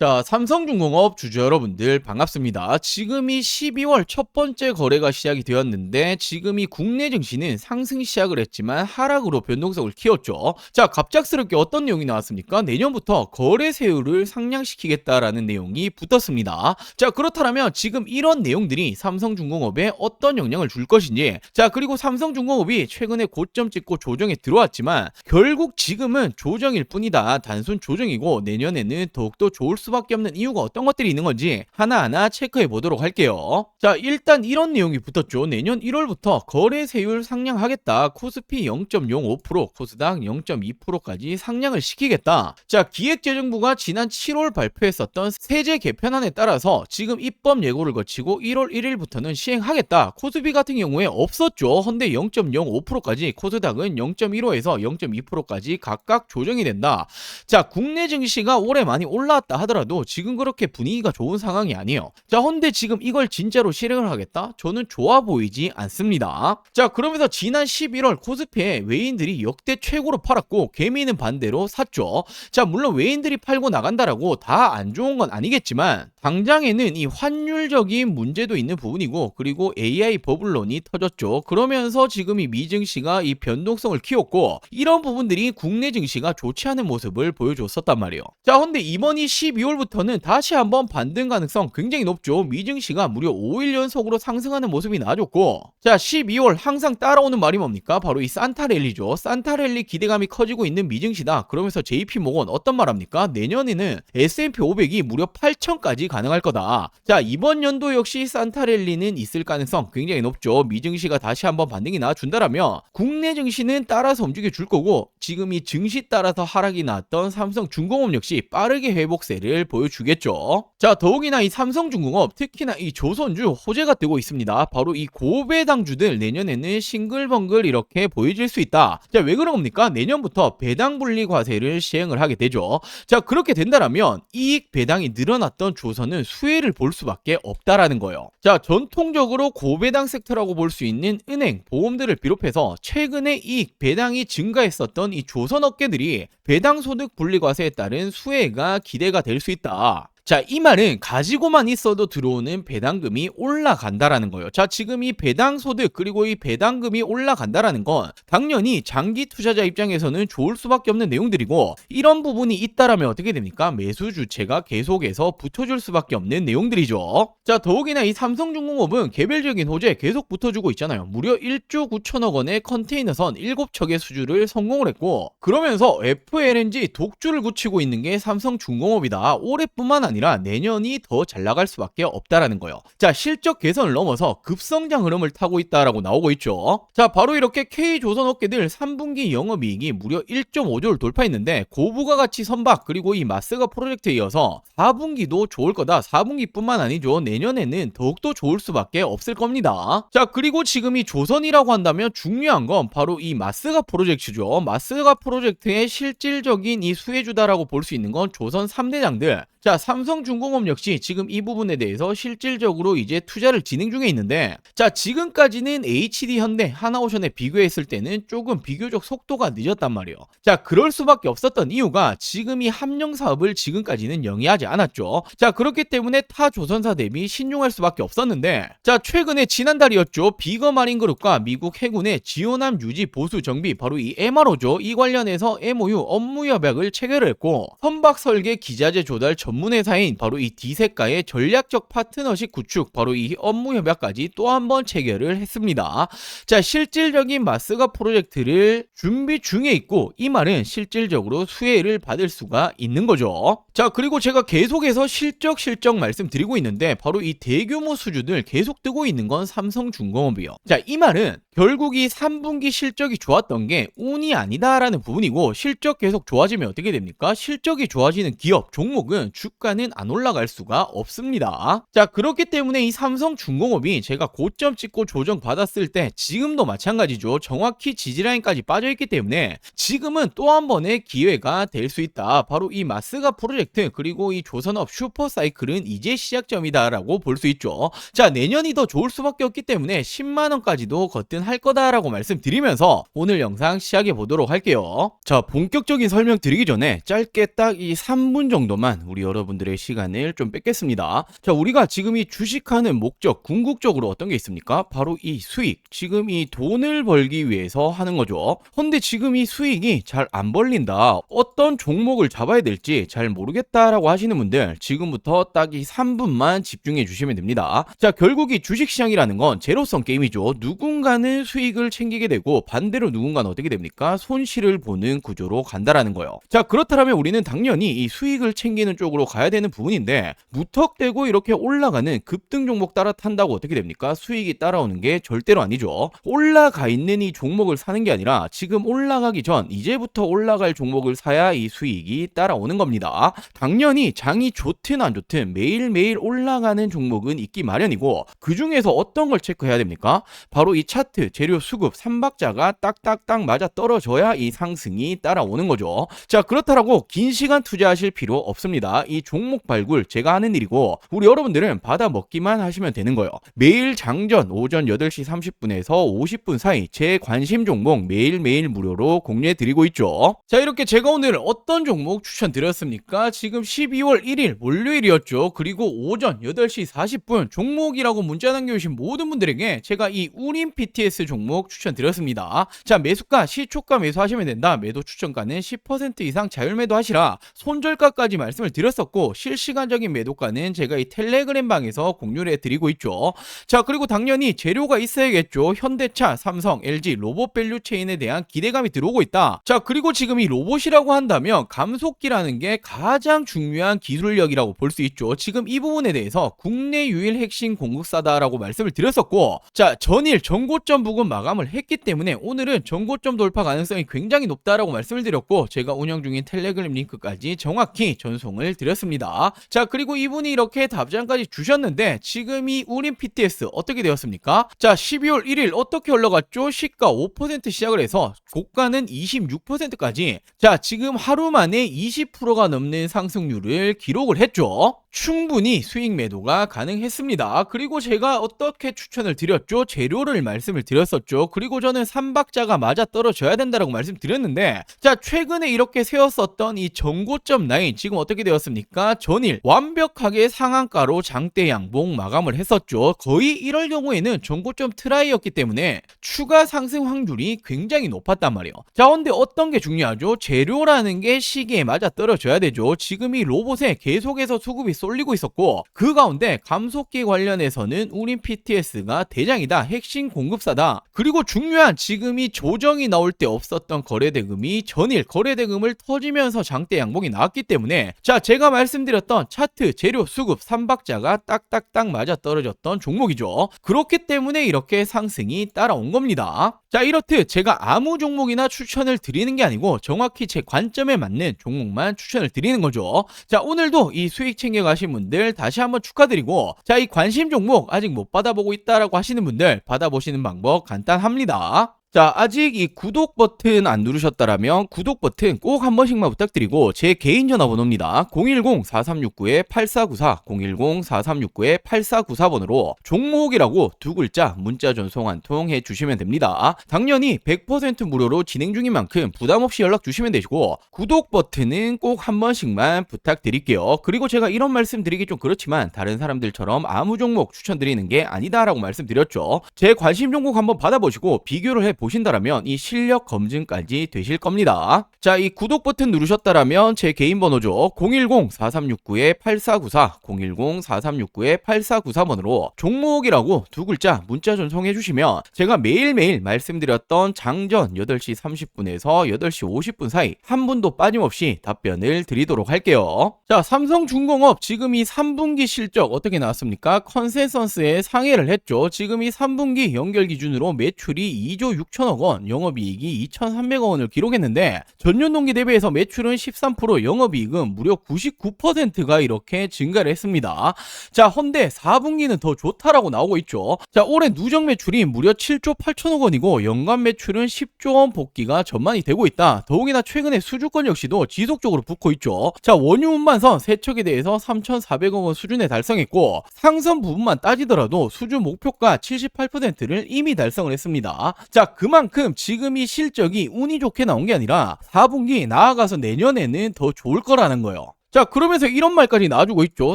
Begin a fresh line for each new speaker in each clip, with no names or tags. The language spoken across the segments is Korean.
자, 삼성중공업 주주 여러분들 반갑습니다. 지금이 12월 첫 번째 거래가 시작이 되었는데 지금이 국내 증시는 상승 시작을 했지만 하락으로 변동성을 키웠죠. 자, 갑작스럽게 어떤 내용이 나왔습니까? 내년부터 거래세율을 상향시키겠다라는 내용이 붙었습니다. 자, 그렇다면 지금 이런 내용들이 삼성중공업에 어떤 영향을 줄 것인지 자, 그리고 삼성중공업이 최근에 고점 찍고 조정에 들어왔지만 결국 지금은 조정일 뿐이다. 단순 조정이고 내년에는 더욱더 좋을 수 밖에 없는 이유가 어떤 것들이 있는 건지 하나하나 체크해 보도록 할게요. 자, 일단 이런 내용이 붙었죠. 내년 1월부터 거래세율 상향하겠다. 코스피 0.05%, 코스닥 0.2%까지 상향을 시키겠다. 자, 기획재정부가 지난 7월 발표했었던 세제 개편안에 따라서 지금 입법 예고를 거치고 1월 1일부터는 시행하겠다. 코스피 같은 경우에 없었죠. 헌데 0.05%까지, 코스닥은 0.15에서 0.2%까지 각각 조정이 된다. 자, 국내 증시가 올해 많이 올라왔다 하더라도 지금 그렇게 분위기가 좋은 상황이 아니에요. 자, 헌데 지금 이걸 진짜로 실행을 하겠다? 저는 좋아 보이지 않습니다. 자, 그러면서 지난 11월 코스피에 외인들이 역대 최고로 팔았고 개미는 반대로 샀죠. 자, 물론 외인들이 팔고 나간다라고 다 안 좋은 건 아니겠지만 당장에는 이 환율적인 문제도 있는 부분이고 그리고 AI 버블론이 터졌죠. 그러면서 지금 이 미증시가 이 변동성을 키웠고 이런 부분들이 국내 증시가 좋지 않은 모습을 보여줬었단 말이에요. 자, 근데 이번 이 12월부터는 다시 한번 반등 가능성 굉장히 높죠. 미증시가 무려 5일 연속으로 상승하는 모습이 나와줬고 자, 12월 항상 따라오는 말이 뭡니까? 바로 이 산타랠리죠. 산타랠리 기대감이 커지고 있는 미증시다. 그러면서 JP모건 어떤 말 합니까? 내년에는 S&P 500이 무려 8천까지 가능할 거다. 자, 이번 연도 역시 산타랠리는 있을 가능성 굉장히 높죠. 미증시가 다시 한번 반등이 나와준다라면 국내 증시는 따라서 움직여 줄 거고 지금 이 증시 따라서 하락이 나왔던 삼성중공업 역시 빠르게 회복세를 보여주겠죠. 자, 더욱이나 이 삼성중공업 특히나 이 조선주 호재가 뜨고 있습니다. 바로 이 고배당주들 내년에는 싱글벙글 이렇게 보여질 수 있다. 자, 왜 그런 겁니까? 내년부터 배당 분리 과세를 시행을 하게 되죠. 자, 그렇게 된다라면 이익 배당이 늘어났던 조선 은 수혜를 볼 수밖에 없다라는 거예요. 자, 전통적으로 고배당 섹터라고 볼 수 있는 은행, 보험들을 비롯해서 최근에 이익 배당이 증가했었던 이 조선 업계들이 배당 소득 분리 과세에 따른 수혜가 기대가 될 수 있다. 자, 이 말은 가지고만 있어도 들어오는 배당금이 올라간다라는 거예요. 자, 지금 이 배당 소득 그리고 이 배당금이 올라간다라는 건 당연히 장기 투자자 입장에서는 좋을 수밖에 없는 내용들이고 이런 부분이 있다라면 어떻게 됩니까? 매수 주체가 계속해서 붙어줄 수밖에 없는 내용들이죠. 자, 더욱이나 이 삼성중공업은 개별적인 호재 계속 붙어주고 있잖아요. 무려 1조 9천억 원의 컨테이너선 7척의 수주를 성공을 했고 그러면서 FLNG 독주를 굳히고 있는 게 삼성중공업이다. 올해뿐만 아니라 내년이 더 잘 나갈 수밖에 없다라는 거예요. 자, 실적 개선을 넘어서 급성장 흐름을 타고 있다라고 나오고 있죠. 자, 바로 이렇게 K조선 업계들 3분기 영업이익이 무려 1.5조를 돌파했는데 고부가 가치 선박 그리고 이 마스가 프로젝트에 이어서 4분기도 좋을 거다. 4분기뿐만 아니죠. 내년에는 더욱더 좋을 수밖에 없을 겁니다. 자, 그리고 지금 이 조선이라고 한다면 중요한 건 바로 이 마스가 프로젝트죠. 마스가 프로젝트의 실질적인 이 수혜주다라고 볼 수 있는 건 조선 3대장들. 자, 삼 성중공업 역시 지금 이 부분에 대해서 실질적으로 이제 투자를 진행 중에 있는데, 자, 지금까지는 HD 현대, 하나오션에 비교했을 때는 조금 비교적 속도가 늦었단 말이에요. 자, 그럴 수밖에 없었던 이유가 지금 이 함령 사업을 지금까지는 영위하지 않았죠. 자, 그렇기 때문에 타 조선사 대비 신용할 수밖에 없었는데, 자, 최근에 지난달이었죠. 비거 마린 그룹과 미국 해군의 지원함 유지 보수 정비, 바로 이 MRO죠. 이 관련해서 MOU 업무 협약을 체결을 했고, 선박 설계 기자재 조달 전 전문 회사 인 바로 이 디세카의 전략적 파트너십 구축 바로 이 업무 협약까지 또 한 번 체결을 했습니다. 자, 실질적인 마스가 프로젝트를 준비 중에 있고 이 말은 실질적으로 수혜를 받을 수가 있는 거죠. 자, 그리고 제가 계속해서 실적 실적 말씀드리고 있는데 바로 이 대규모 수주들 계속 뜨고 있는 건 삼성중공업이요. 자, 이 말은 결국 이 3분기 실적이 좋았던 게 운이 아니다라는 부분이고 실적 계속 좋아지면 어떻게 됩니까? 실적이 좋아지는 기업 종목은 주가는 안 올라갈 수가 없습니다. 자, 그렇기 때문에 이 삼성중공업이 제가 고점 찍고 조정 받았을 때 지금도 마찬가지죠. 정확히 지지라인까지 빠져있기 때문에 지금은 또 한 번의 기회가 될 수 있다. 바로 이 마스가 프로젝트 그리고 이 조선업 슈퍼사이클은 이제 시작점이다라고 볼 수 있죠. 자, 내년이 더 좋을 수밖에 없기 때문에 10만원까지도 거뜬 할 거다라고 말씀드리면서 오늘 영상 시작해 보도록 할게요. 자, 본격적인 설명 드리기 전에 짧게 딱 이 3분 정도만 우리 여러분들의 시간을 좀 뺏겠습니다. 자, 우리가 지금 이 주식하는 목적, 궁극적으로 어떤 게 있습니까? 바로 이 수익. 지금 이 돈을 벌기 위해서 하는 거죠. 근데 지금 이 수익이 잘 안 벌린다. 어떤 종목을 잡아야 될지 잘 모르겠다라고 하시는 분들 지금부터 딱 이 3분만 집중해 주시면 됩니다. 자, 결국 이 주식 시장이라는 건 제로성 게임이죠. 누군가는 수익을 챙기게 되고 반대로 누군가는 어떻게 됩니까? 손실을 보는 구조로 간다라는 거예요. 자, 그렇다면 우리는 당연히 이 수익을 챙기는 쪽으로 가야 되는 부분인데 무턱대고 이렇게 올라가는 급등 종목 따라 탄다고 어떻게 됩니까? 수익이 따라오는 게 절대로 아니죠. 올라가 있는 이 종목을 사는 게 아니라 지금 올라가기 전 이제부터 올라갈 종목을 사야 이 수익이 따라오는 겁니다. 당연히 장이 좋든 안 좋든 매일매일 올라가는 종목은 있기 마련이고 그 중에서 어떤 걸 체크해야 됩니까? 바로 이 차트, 재료 수급, 삼박자가 딱딱딱 맞아 떨어져야 이 상승이 따라오는 거죠. 자, 그렇다라고 긴 시간 투자하실 필요 없습니다. 이 종목 발굴 제가 하는 일이고 우리 여러분들은 받아 먹기만 하시면 되는 거예요. 매일 장전 오전 8시 30분에서 50분 사이 제 관심 종목 매일매일 무료로 공유해 드리고 있죠. 자, 이렇게 제가 오늘 어떤 종목 추천드렸습니까? 지금 12월 1일 월요일이었죠. 그리고 오전 8시 40분 종목이라고 문자 남겨주신 모든 분들에게 제가 이 우린 PTS 종목 추천드렸습니다. 자, 매수가 시초가 매수하시면 된다. 매도 추천가는 10% 이상 자율 매도 하시라. 손절가까지 말씀을 드렸었고 실시간적인 매도가는 제가 이 텔레그램 방에서 공유를 해드리고 있죠. 자, 그리고 당연히 재료가 있어야겠죠. 현대차, 삼성, LG 로봇 밸류 체인에 대한 기대감이 들어오고 있다. 자, 그리고 지금 이 로봇이라고 한다면 감속기라는 게 가장 중요한 기술력이라고 볼 수 있죠. 지금 이 부분에 대해서 국내 유일 핵심 공급사다라고 말씀을 드렸었고, 자, 전일 전고점 부근 마감을 했기 때문에 오늘은 전고점 돌파 가능성이 굉장히 높다라고 말씀을 드렸고, 제가 운영 중인 텔레그램 링크까지 정확히 전송을 드렸습니다. 자, 그리고 이분이 이렇게 답장까지 주셨는데, 지금 이 우린 PTS 어떻게 되었습니까? 자, 12월 1일 어떻게 올라갔죠? 시가 5% 시작을 해서 고가는 26%까지. 자, 지금 하루 만에 20%가 넘는 상승률을 기록을 했죠. 충분히 수익 매도가 가능했습니다. 그리고 제가 어떻게 추천을 드렸죠? 재료를 말씀을 드렸었죠. 그리고 저는 삼박자가 맞아 떨어져야 된다라고 말씀드렸는데, 자, 최근에 이렇게 세웠었던 이 전고점 라인, 지금 어떻게 되었습니까? 전일 완벽하게 상한가로 장대 양봉 마감을 했었죠. 거의 이럴 경우에는 전고점 트라이였기 때문에 추가 상승 확률이 굉장히 높았단 말이에요. 자, 근데 어떤 게 중요하죠? 재료라는 게 시기에 맞아 떨어져야 되죠. 지금 이 로봇에 계속해서 수급이 쏠리고 있었고 그 가운데 감속기 관련해서는 우린 PTS가 대장이다. 핵심 공급사 다. 그리고 중요한 지금 이 조정이 나올 때 없었던 거래대금이 전일 거래대금을 터지면서 장대 양봉이 나왔기 때문에 자 제가 말씀드렸던 차트 재료 수급 삼박자가 딱딱딱 맞아 떨어졌던 종목이죠. 그렇기 때문에 이렇게 상승이 따라온 겁니다. 자 이렇듯 제가 아무 종목이나 추천을 드리는 게 아니고 정확히 제 관점에 맞는 종목만 추천을 드리는 거죠. 자 오늘도 이 수익 챙겨가신 분들 다시 한번 축하드리고 자 이 관심 종목 아직 못 받아보고 있다라고 하시는 분들 받아보시는 방법 간단합니다. 자, 아직 이 구독 버튼 안 누르셨다라면 구독 버튼 꼭 한 번씩만 부탁드리고 제 개인 전화번호입니다. 010-4369-8494, 010-4369-8494번으로 종목이라고 두 글자 문자 전송 한 통 해주시면 됩니다. 당연히 100% 무료로 진행 중인 만큼 부담 없이 연락 주시면 되시고 구독 버튼은 꼭 한 번씩만 부탁드릴게요. 그리고 제가 이런 말씀 드리기 좀 그렇지만 다른 사람들처럼 아무 종목 추천드리는 게 아니다라고 말씀드렸죠. 제 관심 종목 한번 받아보시고 비교를 해보 신다라면 이 실력 검증까지 되실 겁니다. 자, 이 구독 버튼 누르셨다라면 제 개인 번호죠. 010-4369-8494, 010-4369-8494번으로 종목이라고 두 글자 문자 전송해 주시면 제가 매일매일 말씀드렸던 장전 8시 30분에서 8시 50분 사이 한 분도 빠짐없이 답변을 드리도록 할게요. 자, 삼성중공업 지금 이 3분기 실적 어떻게 나왔습니까? 컨센서스에 상회를 했죠. 지금 이 3분기 연결 기준으로 매출이 2조 6 천억 원, 영업이익이 2,300억 원을 기록했는데 전년 동기 대비해서 매출은 13%, 영업이익은 무려 99%가 이렇게 증가를 했습니다. 자, 헌데 4분기는 더 좋다라고 나오고 있죠. 자, 올해 누적 매출이 무려 7조 8천억 원이고 연간 매출은 10조 원 복귀가 전만이 되고 있다. 더욱이나 최근에 수주권 역시도 지속적으로 붙고 있죠. 자, 원유 운반선 세척에 대해서 3,400억 원 수준에 달성했고 상선 부분만 따지더라도 수주 목표가 78%를 이미 달성을 했습니다. 자, 그 만큼 지금 이 실적이 운이 좋게 나온 게 아니라 4분기 나아가서 내년에는 더 좋을 거라는 거예요. 자, 그러면서 이런 말까지 놔주고 있죠.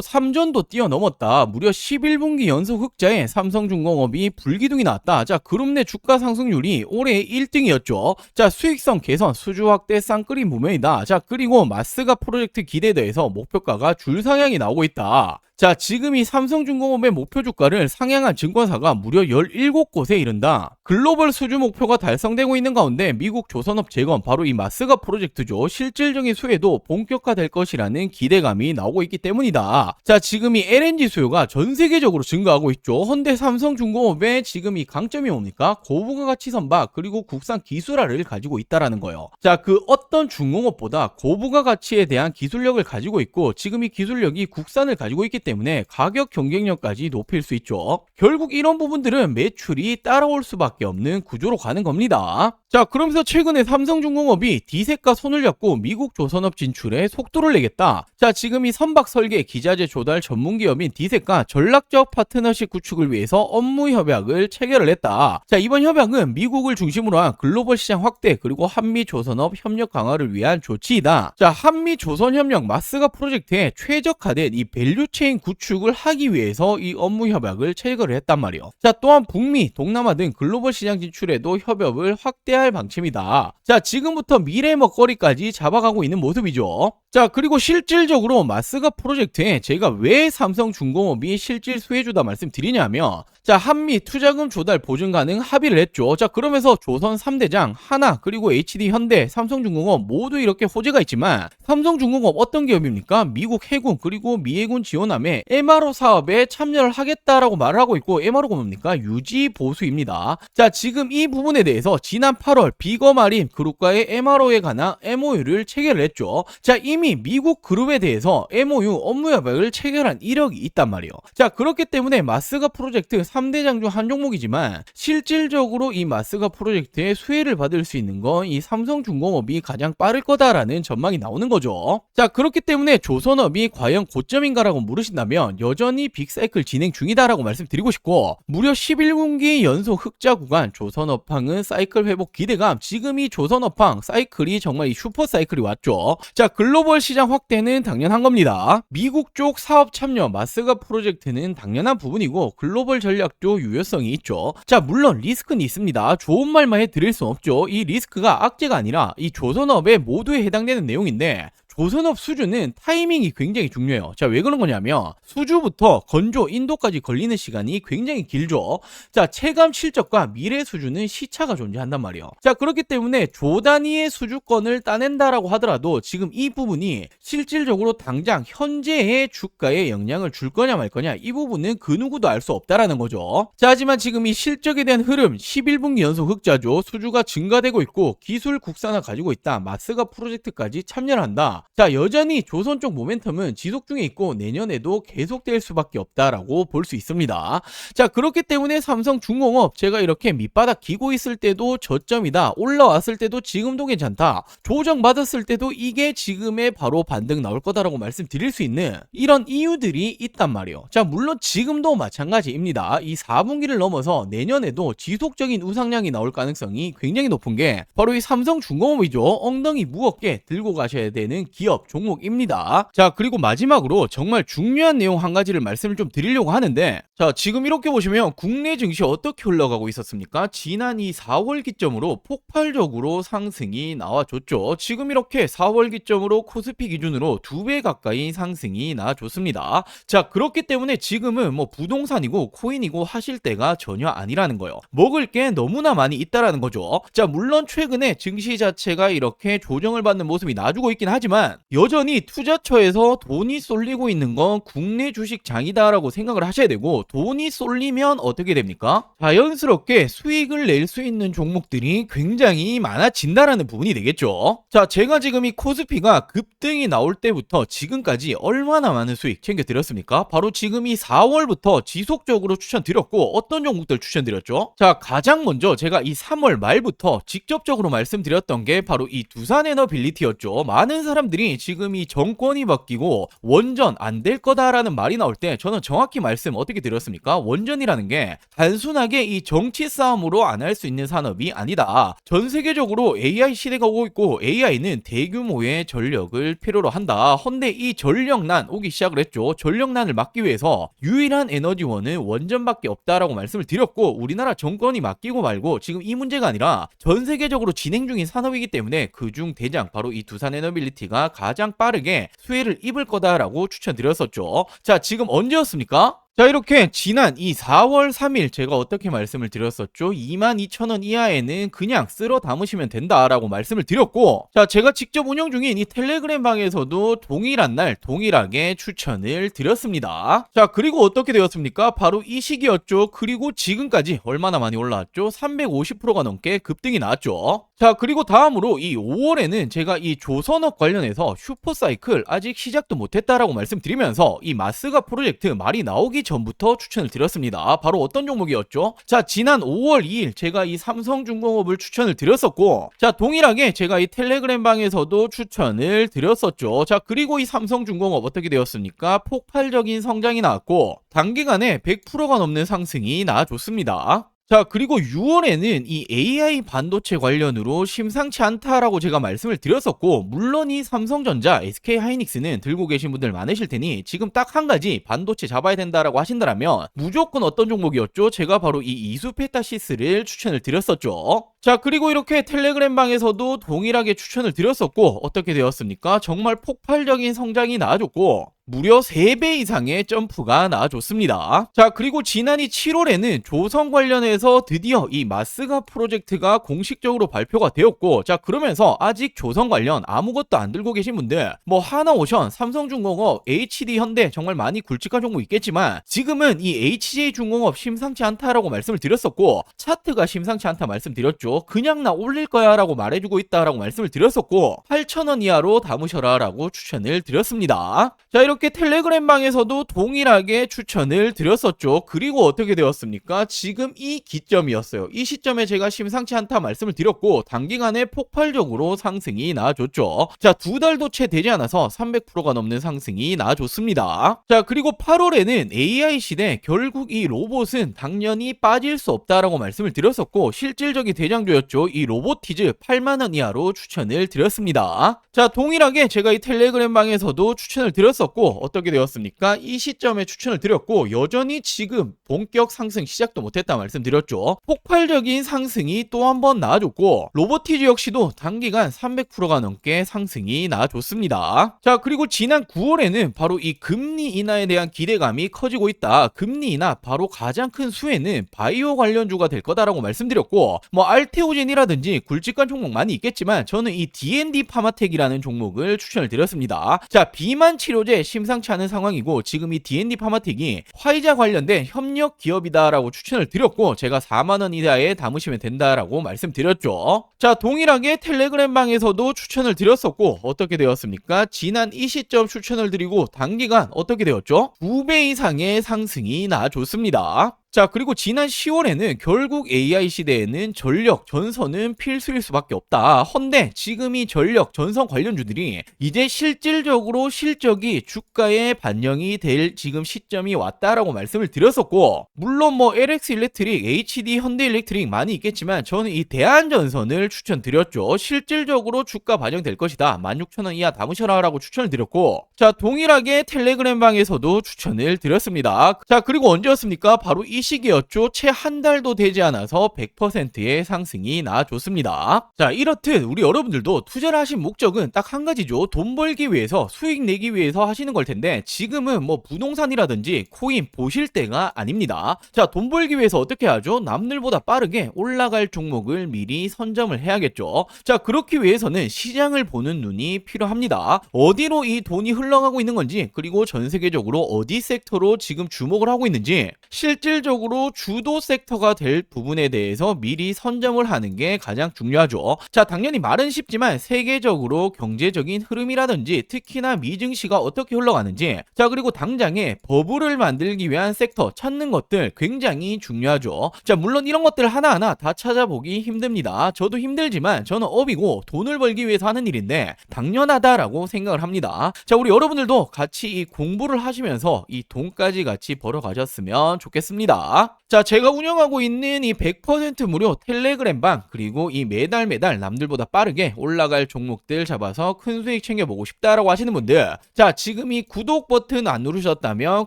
3전도 뛰어넘었다. 무려 11분기 연속 흑자에 삼성중공업이 불기둥이 났다. 자, 그룹 내 주가 상승률이 올해 1등이었죠. 자, 수익성 개선, 수주 확대 쌍끌이 부면이다. 자, 그리고 마스가 프로젝트 기대도에서 목표가가 줄 상향이 나오고 있다. 자, 지금 이 삼성중공업의 목표 주가를 상향한 증권사가 무려 17곳에 이른다. 글로벌 수주 목표가 달성되고 있는 가운데 미국 조선업 재건 바로 이 마스가 프로젝트죠. 실질적인 수혜도 본격화될 것이라는 기대감이 나오고 있기 때문이다. 자, 지금 이 LNG 수요가 전 세계적으로 증가하고 있죠. 헌데 삼성중공업의 지금 이 강점이 뭡니까? 고부가 가치 선박 그리고 국산 기술화를 가지고 있다라는 거예요. 자, 그 어떤 중공업보다 고부가 가치에 대한 기술력을 가지고 있고 지금 이 기술력이 국산을 가지고 있기 때문에 가격 경쟁력까지 높일 수 있죠. 결국 이런 부분들은 매출이 따라올 수밖에 없는 구조로 가는 겁니다. 자, 그러면서 최근에 삼성중공업이 디셋과 손을 잡고 미국 조선업 진출에 속도를 내겠다. 자, 지금 이 선박 설계 기자재 조달 전문 기업인 디셋과 전략적 파트너십 구축을 위해서 업무 협약을 체결을 했다. 자, 이번 협약은 미국을 중심으로 한 글로벌 시장 확대 그리고 한미 조선업 협력 강화를 위한 조치이다. 자, 한미 조선 협력 마스가 프로젝트에 최적화된 이 밸류체인 구축을 하기 위해서 이 업무 협약을 체결을 했단 말이요. 자, 또한 북미, 동남아 등 글로벌 시장 진출에도 협업을 확대 할 방침이다. 자, 지금부터 미래 먹거리까지 잡아가고 있는 모습이죠. 자, 그리고 실질적으로 마스가 프로젝트에 제가 왜 삼성중공업이 실질 수혜주다 말씀드리냐면 자, 한미 투자금 조달 보증 가능 합의를 했죠. 자, 그러면서 조선 3대장 하나 그리고 HD 현대, 삼성중공업 모두 이렇게 호재가 있지만 삼성중공업 어떤 기업입니까? 미국 해군 그리고 미해군 지원함에 MRO 사업에 참여를 하겠다라고 말을 하고 있고 MRO가 뭡니까? 유지 보수입니다. 자, 지금 이 부분에 대해서 지난 8월 비거마린 그룹과의 MRO에 관한 MOU를 체결을 했죠. 자, 이미 미국 그룹에 대해서 MOU 업무 협약을 체결한 이력이 있단 말이에요. 자, 그렇기 때문에 마스가 프로젝트 3대장 중 한 종목이지만 실질적으로 이 마스가 프로젝트의 수혜를 받을 수 있는 건 이 삼성중공업이 가장 빠를 거다라는 전망이 나오는 거죠. 자, 그렇기 때문에 조선업이 과연 고점인가라고 물으신다면 여전히 빅사이클 진행 중이다라고 말씀드리고 싶고 무려 11분기 연속 흑자 구간 조선업황은 사이클 회복 기대감 지금 이 조선업황 사이클이 정말 이 슈퍼 사이클이 왔죠. 자, 글로벌 시장 확대는 당연한 겁니다. 미국 쪽 사업 참여 마스가 프로젝트는 당연한 부분이고 글로벌 전략도 유효성이 있죠. 자, 물론 리스크는 있습니다. 좋은 말만 해드릴 수 없죠. 이 리스크가 악재가 아니라 이 조선업에 모두에 해당되는 내용인데 조선업 수주는 타이밍이 굉장히 중요해요. 자, 왜 그런 거냐면 수주부터 건조, 인도까지 걸리는 시간이 굉장히 길죠. 자, 체감 실적과 미래 수주는 시차가 존재한단 말이에요. 자, 그렇기 때문에 조 단위의 수주권을 따낸다라고 하더라도 지금 이 부분이 실질적으로 당장 현재의 주가에 영향을 줄 거냐 말 거냐 이 부분은 그 누구도 알 수 없다라는 거죠. 자, 하지만 지금 이 실적에 대한 흐름 11분기 연속 흑자죠. 수주가 증가되고 있고 기술 국산화 가지고 있다. 마스가 프로젝트까지 참여를 한다. 자, 여전히 조선 쪽 모멘텀은 지속 중에 있고 내년에도 계속될 수밖에 없다라고 볼 수 있습니다. 자, 그렇기 때문에 삼성 중공업 제가 이렇게 밑바닥 기고 있을 때도 저점이다. 올라왔을 때도 지금도 괜찮다. 조정 받았을 때도 이게 지금의 바로 반등 나올 거다라고 말씀드릴 수 있는 이런 이유들이 있단 말이에요. 자, 물론 지금도 마찬가지입니다. 이 4분기를 넘어서 내년에도 지속적인 우상량이 나올 가능성이 굉장히 높은 게 바로 이 삼성 중공업이죠. 엉덩이 무겁게 들고 가셔야 되는 기업 종목입니다. 자, 그리고 마지막으로 정말 중요한 내용 한 가지를 말씀을 좀 드리려고 하는데 자, 지금 이렇게 보시면 국내 증시 어떻게 올라가고 있었습니까? 지난 이 4월 기점으로 폭발적으로 상승이 나와줬죠. 지금 이렇게 4월 기점으로 코스피 기준으로 두배 가까이 상승이 나와줬습니다. 자, 그렇기 때문에 지금은 뭐 부동산이고 코인이고 하실 때가 전혀 아니라는 거예요. 먹을 게 너무나 많이 있다라는 거죠. 자, 물론 최근에 증시 자체가 이렇게 조정을 받는 모습이 나주고 있긴 하지만 있지만 여전히 투자처에서 돈이 쏠리고 있는 건 국내 주식장이다라고 생각을 하셔야 되고 돈이 쏠리면 어떻게 됩니까? 자연스럽게 수익을 낼 수 있는 종목들이 굉장히 많아진다라는 부분이 되겠죠. 자, 제가 지금 이 코스피가 급등이 나올 때부터 지금까지 얼마나 많은 수익 챙겨 드렸습니까? 바로 지금 이 4월부터 지속적으로 추천드렸고 어떤 종목들 추천드렸죠? 자, 가장 먼저 제가 이 3월 말부터 직접적으로 말씀드렸던 게 바로 이 두산 에너빌리티였죠. 많은 사람들이 지금 이 정권이 바뀌고 원전 안 될 거다라는 말이 나올 때 저는 정확히 말씀 어떻게 드렸습니까? 원전이라는 게 단순하게 이 정치 싸움으로 안 할 수 있는 산업이 아니다. 전 세계적으로 AI 시대가 오고 있고 AI는 대규모의 전력을 필요로 한다. 헌데 이 전력난 오기 시작을 했죠. 전력난을 막기 위해서 유일한 에너지원은 원전밖에 없다라고 말씀을 드렸고 우리나라 정권이 맡기고 말고 지금 이 문제가 아니라 전 세계적으로 진행 중인 산업이기 때문에 그중 대장 바로 이 두산 에너빌리티가 가장 빠르게 수혜를 입을 거다라고 추천드렸었죠. 자, 지금 언제였습니까? 자 이렇게 지난 이 4월 3일 제가 어떻게 말씀을 드렸었죠? 22,000원 이하에는 그냥 쓸어 담으시면 된다라고 말씀을 드렸고 자 제가 직접 운영 중인 이 텔레그램 방에서도 동일한 날 동일하게 추천을 드렸습니다. 자 그리고 어떻게 되었습니까? 바로 이 시기였죠. 그리고 지금까지 얼마나 많이 올라왔죠? 350%가 넘게 급등이 나왔죠. 자 그리고 다음으로 이 5월에는 제가 이 조선업 관련해서 슈퍼사이클 아직 시작도 못했다라고 말씀드리면서 이 마스가 프로젝트 말이 나오기 전부터 추천을 드렸습니다. 바로 어떤 종목이었죠? 자 지난 5월 2일 제가 이 삼성중공업을 추천을 드렸었고 자 동일하게 제가 이 텔레그램 방에서도 추천을 드렸었죠. 자 그리고 이 삼성중공업 어떻게 되었습니까? 폭발적인 성장이 나왔고 단기간에 100%가 넘는 상승이 나와줬습니다. 자, 그리고 6월에는 이 AI 반도체 관련으로 심상치 않다라고 제가 말씀을 드렸었고, 물론 이 삼성전자, SK 하이닉스는 들고 계신 분들 많으실 테니 지금 딱 한 가지 반도체 잡아야 된다라고 하신다면 무조건 어떤 종목이었죠? 제가 바로 이 이수페타시스를 추천을 드렸었죠. 자, 그리고 이렇게 텔레그램 방에서도 동일하게 추천을 드렸었고, 어떻게 되었습니까? 정말 폭발적인 성장이 나와줬고, 무려 3배 이상의 점프가 나와줬습니다. 자, 그리고 지난이 7월에는 조선 관련해서 드디어 이 마스가 프로젝트가 공식적으로 발표가 되었고, 자, 그러면서 아직 조선 관련 아무것도 안 들고 계신 분들, 뭐 하나오션, 삼성중공업, HD 현대 정말 많이 굵직한 종목 있겠지만, 지금은 이 HJ중공업 심상치 않다라고 말씀을 드렸었고, 차트가 심상치 않다 말씀드렸죠. 그냥 나 올릴 거야 라고 말해주고 있다라고 말씀을 드렸었고, 8,000원 이하로 담으셔라 라고 추천을 드렸습니다. 자, 이렇게 이렇게 텔레그램 방에서도 동일하게 추천을 드렸었죠. 그리고 어떻게 되었습니까? 지금 이 기점이었어요. 이 시점에 제가 심상치 않다 말씀을 드렸고 단기간에 폭발적으로 상승이 나와줬죠. 자, 두 달도 채 되지 않아서 300%가 넘는 상승이 나와줬습니다. 자, 그리고 8월에는 AI 시대 결국 이 로봇은 당연히 빠질 수 없다라고 말씀을 드렸었고 실질적인 대장주였죠. 이 로보티즈 8만 원 이하로 추천을 드렸습니다. 자, 동일하게 제가 이 텔레그램 방에서도 추천을 드렸었고 어떻게 되었습니까? 이 시점에 추천을 드렸고 여전히 지금 본격 상승 시작도 못했다 말씀드렸죠. 폭발적인 상승이 또 한 번 나와줬고 로보티즈 역시도 단기간 300%가 넘게 상승이 나와줬습니다. 자 그리고 지난 9월에는 바로 이 금리 인하에 대한 기대감이 커지고 있다. 금리 인하 바로 가장 큰 수혜는 바이오 관련주가 될 거다라고 말씀드렸고 뭐 알테오젠이라든지 굵직한 종목 많이 있겠지만 저는 이 D&D 파마텍이라는 종목을 추천을 드렸습니다. 자 비만 치료제 심상치 않은 상황이고 지금 이 D&D 파마텍이 화이자 관련된 협력 기업이다라고 추천을 드렸고 제가 4만 원 이하에 담으시면 된다라고 말씀드렸죠. 자 동일하게 텔레그램 방에서도 추천을 드렸었고 어떻게 되었습니까? 지난 이 시점 추천을 드리고 단기간 어떻게 되었죠? 2배 이상의 상승이 나와줬습니다. 자, 그리고 지난 10월에는 결국 AI 시대에는 전력, 전선은 필수일 수밖에 없다. 헌데 지금 이 전력, 전선 관련주들이 이제 실질적으로 실적이 주가에 반영이 될 지금 시점이 왔다라고 말씀을 드렸었고, 물론 뭐 LX 일렉트릭, HD 현대 일렉트릭 많이 있겠지만 저는 이 대한전선을 추천드렸죠. 실질적으로 주가 반영될 것이다. 16,000원 이하 담으셔라라고 추천을 드렸고, 자, 동일하게 텔레그램 방에서도 추천을 드렸습니다. 자, 그리고 언제였습니까? 바로 이이 시기였죠. 채 한 달도 되지 않아서 100%의 상승이 나와줬습니다. 자, 이렇듯 우리 여러분들도 투자를 하신 목적은 딱 한 가지죠. 돈 벌기 위해서 수익 내기 위해서 하시는 걸 텐데 지금은 뭐 부동산이라든지 코인 보실 때가 아닙니다. 자, 돈 벌기 위해서 어떻게 하죠? 남들보다 빠르게 올라갈 종목을 미리 선점을 해야겠죠. 자, 그렇기 위해서는 시장을 보는 눈이 필요합니다. 어디로 이 돈이 흘러가고 있는 건지 그리고 전 세계적으로 어디 섹터로 지금 주목을 하고 있는지 실질적으로 주도 섹터가 될 부분에 대해서 미리 선점을 하는 게 가장 중요하죠. 자, 당연히 말은 쉽지만 세계적으로 경제적인 흐름이라든지 특히나 미증시가 어떻게 흘러가는지 자, 그리고 당장에 버블을 만들기 위한 섹터 찾는 것들 굉장히 중요하죠. 자, 물론 이런 것들 하나하나 다 찾아보기 힘듭니다. 저도 힘들지만 저는 업이고 돈을 벌기 위해서 하는 일인데 당연하다라고 생각을 합니다. 자, 우리 여러분들도 같이 이 공부를 하시면서 이 돈까지 같이 벌어 가셨으면 좋겠습니다. 자, 제가 운영하고 있는 이 100% 무료 텔레그램 방 그리고 이 매달 매달 남들보다 빠르게 올라갈 종목들 잡아서 큰 수익 챙겨보고 싶다라고 하시는 분들 자, 지금 이 구독 버튼 안 누르셨다면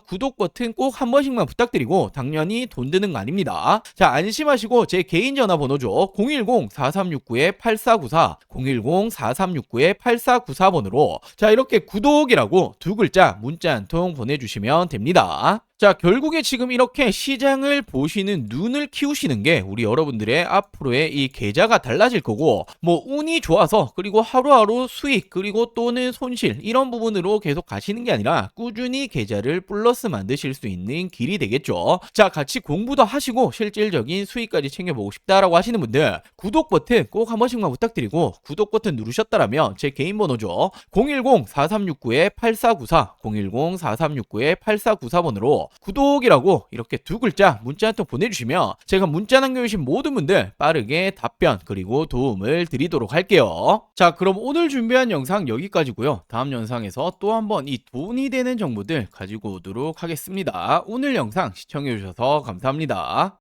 구독 버튼 꼭 한 번씩만 부탁드리고 당연히 돈 드는 거 아닙니다. 자, 안심하시고 제 개인 전화번호죠. 010-4369-8494 010-4369-8494번으로 자, 이렇게 구독이라고 두 글자 문자 한 통 보내주시면 됩니다. 자, 결국에 지금 이렇게 시장을 보시는 눈을 키우시는 게 우리 여러분들의 앞으로의 이 계좌가 달라질 거고, 뭐, 운이 좋아서, 그리고 하루하루 수익, 그리고 또는 손실, 이런 부분으로 계속 가시는 게 아니라 꾸준히 계좌를 플러스 만드실 수 있는 길이 되겠죠. 자, 같이 공부도 하시고 실질적인 수익까지 챙겨보고 싶다라고 하시는 분들, 구독 버튼 꼭 한 번씩만 부탁드리고, 구독 버튼 누르셨다라면 제 개인 번호죠. 010-4369-8494, 010-4369-8494번으로 구독이라고 이렇게 두 글자 문자 한 통 보내주시면 제가 문자 남겨주신 모든 분들 빠르게 답변 그리고 도움을 드리도록 할게요. 자 그럼 오늘 준비한 영상 여기까지고요. 다음 영상에서 또 한번 이 돈이 되는 정보들 가지고 오도록 하겠습니다. 오늘 영상 시청해주셔서 감사합니다.